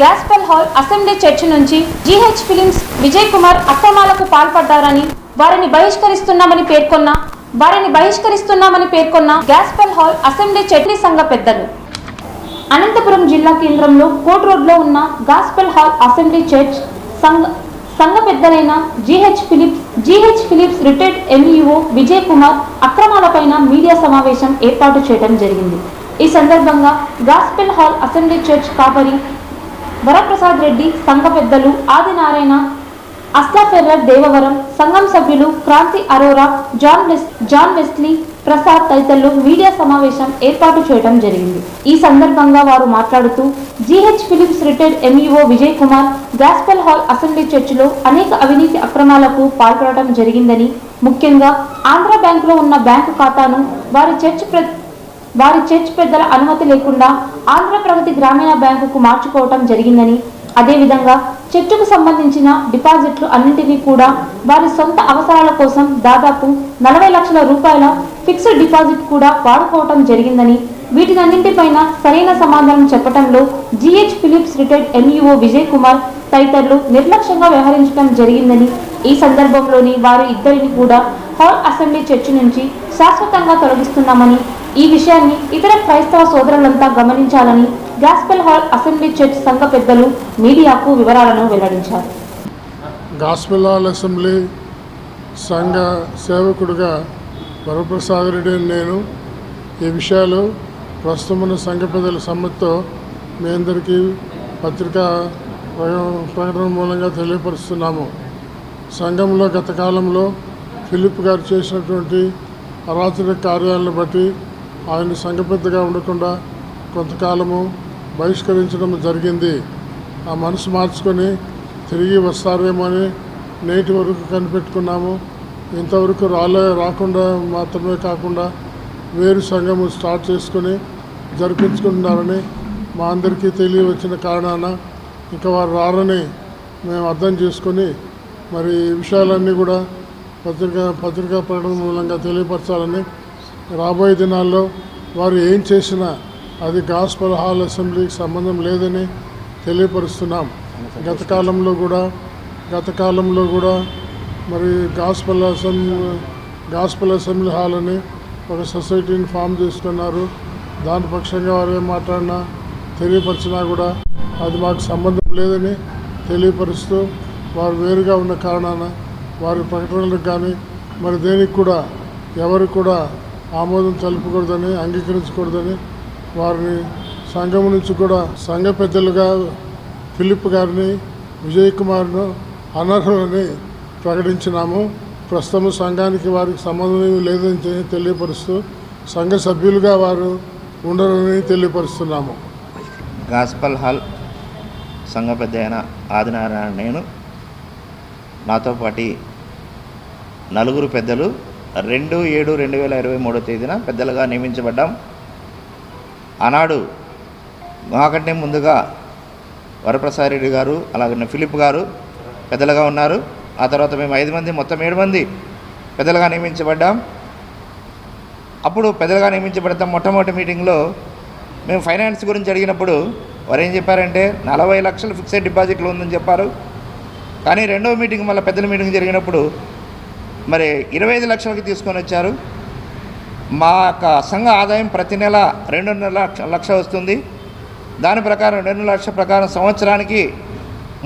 గ్యాస్పల్ hall assembly church నుంచి GH films Vijay Kumar అక్రమాలకు పాల్పడ్డారని వారిని బహిష్కరిస్తున్నామని పేర్కొన్న వారిని బహిష్కరిస్తున్నామని పేర్కొన్న గ్యాస్పల్ హాల్ అసెంబ్లీ చట్నీ సంఘ పెద్దలు. అనంతపురం జిల్లా కేంద్రంలో కోట్ రోడ్లో ఉన్న గాస్పెల్ హాల్ అసెంబ్లీ చర్చ్ సంఘ సంఘ పెద్దలైన GH Philips GH Philips retired MEO Vijay Kumar అక్రమాలపైన media సమావేశం ఏర్పాటు చేయడం జరిగింది. ఈ సందర్భంగా గాస్పెల్ హాల్ అసెంబ్లీ చర్చ్ కాపరి వరప్రసాద్ రెడ్డి సంఘ పెద్దలు ఆదినారాయణ అస్లాఫెర్రర్ దేవవరం సంఘం సభ్యులు Kranthi Arora John John Wesley Prasad తదితరులు మీడియా సమావేశం ఏర్పాటు చేయడం జరిగింది. ఈ సందర్భంగా వారు మాట్లాడుతూ GH Philips retired MEO Vijay Kumar gospel hall assembly చర్చిలో అనేక అవినీతి అక్రమాలకు పాల్పడటం జరిగిందని ముఖ్యంగా ఆంధ్ర బ్యాంకులో ఉన్న బ్యాంకు ఖాతాను వారి చర్చ్ వారి చర్చ్ పెద్దల అనుమతి లేకుండా ఆంధ్ర ప్రగతి గ్రామీణ బ్యాంకుకు మార్చుకోవటం జరిగిందని అదేవిధంగా చర్చకు సంబంధించిన డిపాజిట్లు అన్నింటినీ కూడా వారి సొంత అవసరాల కోసం దాదాపు నలభై లక్షల రూపాయల ఫిక్స్డ్ డిపాజిట్ కూడా వాడుకోవటం జరిగిందని వీటినన్నింటిపైన సరైన సమాధానం చెప్పటంలో GH Philips retired MEO Vijay Kumar తదితరులు నిర్లక్ష్యంగా వ్యవహరించడం జరిగిందని ఈ సందర్భంలోని వారి ఇద్దరిని కూడా హాల్ అసెంబ్లీ చర్చి నుంచి శాశ్వతంగా తొలగిస్తున్నామని ఈ విషయాన్ని ఇతర క్రైస్తవ సోదరులంతా గమనించాలని గాస్పెల్ హాల్ అసెంబ్లీ చర్చ్ సంఘ పెద్దలు మీడియాకు వివరాలను వెల్లడించారు. గాస్పెలాల్ అసెంబ్లీ సంఘ సేవకుడిగా వరప్రసాద్ రెడ్డి నేను ఈ విషయాలు ప్రస్తుతం ఉన్న సంఘ పెద్దల సమ్మతితో మీ అందరికీ పత్రికా ప్ర- ప్రకటన మూలంగా తెలియపరుస్తున్నాము. సంఘంలో గత కాలంలో ఫిలిప్ గారు చేసినటువంటి అరాచక కార్యాలను బట్టి ఆయన సంఘబద్ధగా పెద్దగా ఉండకుండా కొంతకాలము బహిష్కరించడం జరిగింది. ఆ మనసు మార్చుకొని తిరిగి వస్తారేమో అని నేటి వరకు కనిపెట్టుకున్నాము. ఇంతవరకు రాలే రాకుండా మాత్రమే కాకుండా వేరు సంఘము స్టార్ట్ చేసుకొని జరిపించుకుంటున్నారని మా అందరికీ తెలియవచ్చిన కారణాన ఇంకా వారు రారని మేము అర్థం చేసుకొని మరి ఈ విషయాలన్నీ కూడా పత్రికా పత్రికా ప్రకటన మూలంగా తెలియపరచాలని రాబోయే దినాల్లో వారు ఏం చేసినా అది గాస్పల్ హాల్ అసెంబ్లీకి సంబంధం లేదని తెలియపరుస్తున్నాం. గత కాలంలో కూడా గత కాలంలో కూడా మరి gospel assembly gospel assembly hall అని ఒక సొసైటీని ఫామ్ చేసుకున్నారు దాని పక్షంగా వారు ఏం మాట్లాడినా తెలియపరిచినా కూడా అది మాకు సంబంధం లేదని తెలియపరుస్తూ వారు వేరుగా ఉన్న కారణాన వారి ప్రకటనలకు కానీ మరి దేనికి కూడా ఎవరు కూడా ఆమోదం తెలుపకూడదని అంగీకరించకూడదని వారిని సంఘం నుంచి కూడా సంఘ పెద్దలుగా ఫిలిప్ గారిని విజయ్ కుమార్ను అనర్హులని ప్రకటించినాము. ప్రస్తుతం సంఘానికి వారికి సంబంధం ఏమీ లేదని తెలియపరుస్తూ సంఘ సభ్యులుగా వారు ఉండరని తెలియపరుస్తున్నాము. గాస్పల్ హాల్ సంఘ పెద్ద అయిన ఆదినారాయణ నేను. నాతో పాటి నలుగురు పెద్దలు రెండు ఏడు రెండు వేల ఇరవై మూడో తేదీన పెద్దలుగా నియమించబడ్డాం. ఆనాడు మాకంటే ముందుగా వరప్రసాద్ రెడ్డి గారు అలాగే ఫిలిప్ గారు పెద్దలుగా ఉన్నారు. ఆ తర్వాత మేము ఐదు మంది మొత్తం ఏడు మంది పెద్దలుగా నియమించబడ్డాం. అప్పుడు పెద్దలుగా నియమించబడతాం మొట్టమొదటి మీటింగ్లో మేము ఫైనాన్స్ గురించి అడిగినప్పుడు వారు ఏం చెప్పారంటే నలభై లక్షలు ఫిక్స్డ్ డిపాజిట్లు ఉందని చెప్పారు. కానీ రెండవ మీటింగ్ మళ్ళీ పెద్దల మీటింగ్ జరిగినప్పుడు మరి ఇరవై ఐదు లక్షలకి తీసుకొని వచ్చారు. మా యొక్క సంఘ ఆదాయం ప్రతి నెల రెండున్నర లక్ష లక్ష వస్తుంది. దాని ప్రకారం రెండు లక్షల ప్రకారం సంవత్సరానికి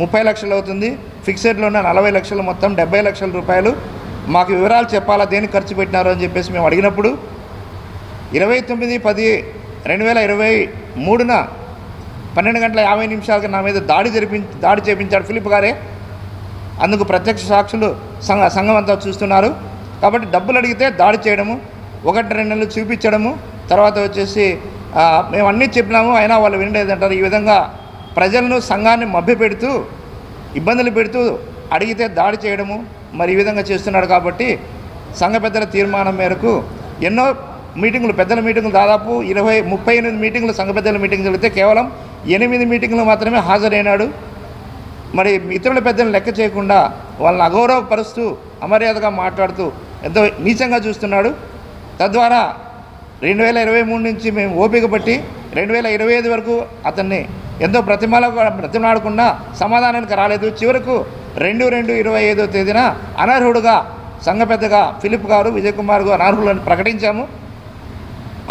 ముప్పై లక్షలు అవుతుంది. ఫిక్సెడ్లో ఉన్న నలభై లక్షలు మొత్తం డెబ్బై లక్షల రూపాయలు. మాకు వివరాలు చెప్పాలా దేనికి ఖర్చు పెట్టినారు అని చెప్పేసి మేము అడిగినప్పుడు ఇరవై తొమ్మిది పది రెండు వేల ఇరవై మూడున పన్నెండు గంటల యాభై నిమిషాలకి నా మీద దాడి జరిపి దాడి చేపించాడు ఫిలిప్ గారే. అందుకు ప్రత్యక్ష సాక్షులు సంఘ సంఘం అంతా చూస్తున్నారు. కాబట్టి డబ్బులు అడిగితే దాడి చేయడము ఒకటి రెండు నెలలు చూపించడము తర్వాత వచ్చేసి మేము అన్నీ చెప్పినాము అయినా వాళ్ళు వినలేదంటారు. ఈ విధంగా ప్రజలను సంఘాన్ని మభ్యపెడుతూ ఇబ్బందులు పెడుతూ అడిగితే దాడి చేయడము మరి ఈ విధంగా చేస్తున్నాడు కాబట్టి సంఘ పెద్దల తీర్మానం మేరకు ఎన్నో మీటింగులు పెద్దల మీటింగులు దాదాపు ఇరవై ముప్పై ఎనిమిది మీటింగులు సంఘ పెద్దల మీటింగ్ జరిగితే కేవలం ఎనిమిది మీటింగులు మాత్రమే హాజరైనాడు. మరి ఇతరుల పెద్దలను లెక్క చేయకుండా వాళ్ళని అగౌరవపరుస్తూ అమర్యాదగా మాట్లాడుతూ ఎంతో నీచంగా చూస్తున్నాడు. తద్వారా రెండు వేల ఇరవై మూడు నుంచి మేము ఓపిక పట్టి రెండు వేల ఇరవై ఐదు వరకు అతన్ని ఎంతో ప్రతిమల ప్రతిమలాడకుండా సమాధానానికి రాలేదు. చివరకు రెండు రెండు ఇరవై ఐదో తేదీన అనర్హుడుగా సంఘ పెద్దగా ఫిలిప్ గారు విజయ్ కుమార్ గారు అనర్హులను ప్రకటించాము.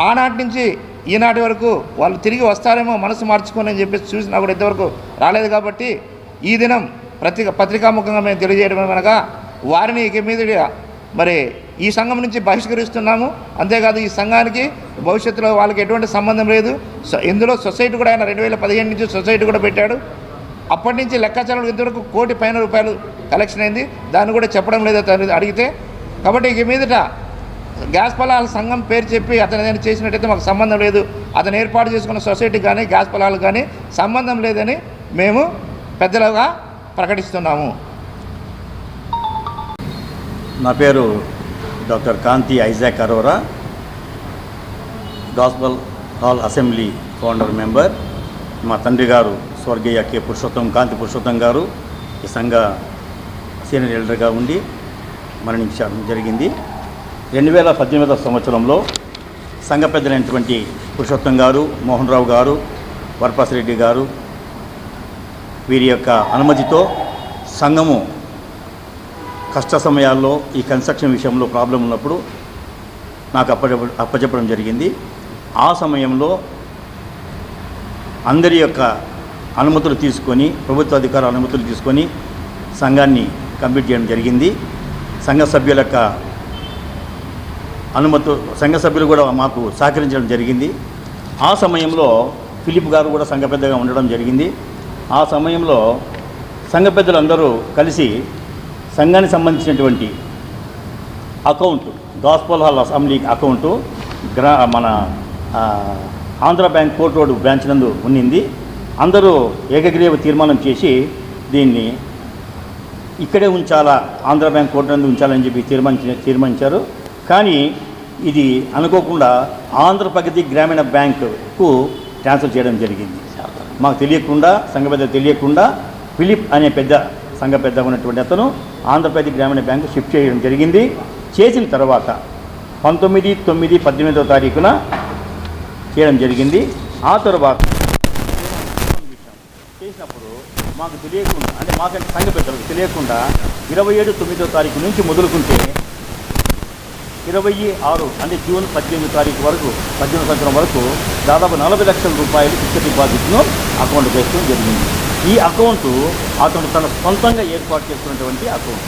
ఆనాటి నుంచి ఈనాటి వరకు వాళ్ళు తిరిగి వస్తారేమో మనసు మార్చుకొని అని చెప్పేసి చూసినా కూడా ఇంతవరకు రాలేదు కాబట్టి ఈ దినం ప్రతి పత్రికాముఖంగా మేము తెలియజేయడం అనగా వారిని ఇక మీద మరి ఈ సంఘం నుంచి బహిష్కరిస్తున్నాము. అంతేకాదు ఈ సంఘానికి భవిష్యత్తులో వాళ్ళకి ఎటువంటి సంబంధం లేదు. ఇందులో సొసైటీ కూడా ఆయన రెండు వేల పదిహేను నుంచి సొసైటీ కూడా పెట్టాడు. అప్పటి నుంచి లెక్కాచారాలు ఇంతవరకు కోటి పైన రూపాయలు కలెక్షన్ అయింది. దాన్ని కూడా చెప్పడం లేదు అతను అడిగితే. కాబట్టి ఇక మీదట గ్యాస్ పొలాల సంఘం పేరు చెప్పి అతను ఏదైనా చేసినట్టయితే మాకు సంబంధం లేదు. అతను ఏర్పాటు చేసుకున్న సొసైటీకి కానీ గ్యాస్ పొలాలు కానీ సంబంధం లేదని మేము పెద్దలుగా ప్రకటిస్తున్నాము. నా పేరు doctor Kanthi Isaac Arora gospel hall assembly founder member. మా తండ్రి గారు స్వర్గీయ కె. పురుషోత్తం కాంతి పురుషోత్తం గారు ఈ సంఘ సీనియర్ ఎల్డర్గా ఉండి మరణించడం జరిగింది. రెండు వేల పద్దెనిమిదవ సంవత్సరంలో సంఘ పెద్దలైనటువంటి పురుషోత్తం గారు మోహన్ రావు గారు వరప్రసారెడ్డి గారు వీరి యొక్క అనుమతితో సంఘము కష్ట సమయాల్లో ఈ కన్స్ట్రక్షన్ విషయంలో ప్రాబ్లం ఉన్నప్పుడు నాకు అప్పచె అప్పచెప్పడం జరిగింది. ఆ సమయంలో అందరి యొక్క అనుమతులు తీసుకొని ప్రభుత్వ అధికార అనుమతులు తీసుకొని సంఘాన్ని కంప్లీట్ చేయడం జరిగింది. సంఘ సభ్యుల యొక్క అనుమతు సంఘ సభ్యులు కూడా మాకు సహకరించడం జరిగింది. ఆ సమయంలో ఫిలిప్ గారు కూడా సంఘ పెద్దగా ఉండడం జరిగింది. ఆ సమయంలో సంఘ పెద్దలందరూ కలిసి సంఘానికి సంబంధించినటువంటి account gospel hall assembly account గ్రా మన Andhra bank court road branch నందు ఉన్నింది. అందరూ ఏకగ్రీవ తీర్మానం చేసి దీన్ని ఇక్కడే ఉంచాలా ఆంధ్ర బ్యాంక్ కోర్టు నందు ఉంచాలని చెప్పి తీర్మానించ తీర్మానించారు. కానీ ఇది అనుకోకుండా ఆంధ్ర ప్రగతి గ్రామీణ బ్యాంకుకు ట్రాన్స్ఫర్ చేయడం జరిగింది. మాకు తెలియకుండా సంఘ పెద్ద తెలియకుండా ఫిలిప్ అనే పెద్ద సంఘ పెద్ద ఉన్నటువంటి అతను ఆంధ్రప్రదేశ్ గ్రామీణ బ్యాంకు షిఫ్ట్ చేయడం జరిగింది. చేసిన తర్వాత పంతొమ్మిది తొమ్మిది పద్దెనిమిదవ తారీఖున చేయడం జరిగింది. ఆ తర్వాత చేసినప్పుడు మాకు తెలియకుండా అంటే మాకంటే సంఘ పెద్దలకు తెలియకుండా ఇరవై ఏడు తొమ్మిదో తారీఖు నుంచి మొదలుకుంటే ఇరవై ఆరు అంటే జూన్ పద్దెనిమిది తారీఖు వరకు పద్దెనిమిది సంవత్సరం వరకు దాదాపు నలభై లక్షల రూపాయలు ఫిక్స్డ్ డిపాజిట్ను అకౌంట్ చేసుకోవడం జరిగింది. ఈ అకౌంట్ అతను తన సొంతంగా ఏర్పాటు చేసుకున్నటువంటి అకౌంట్.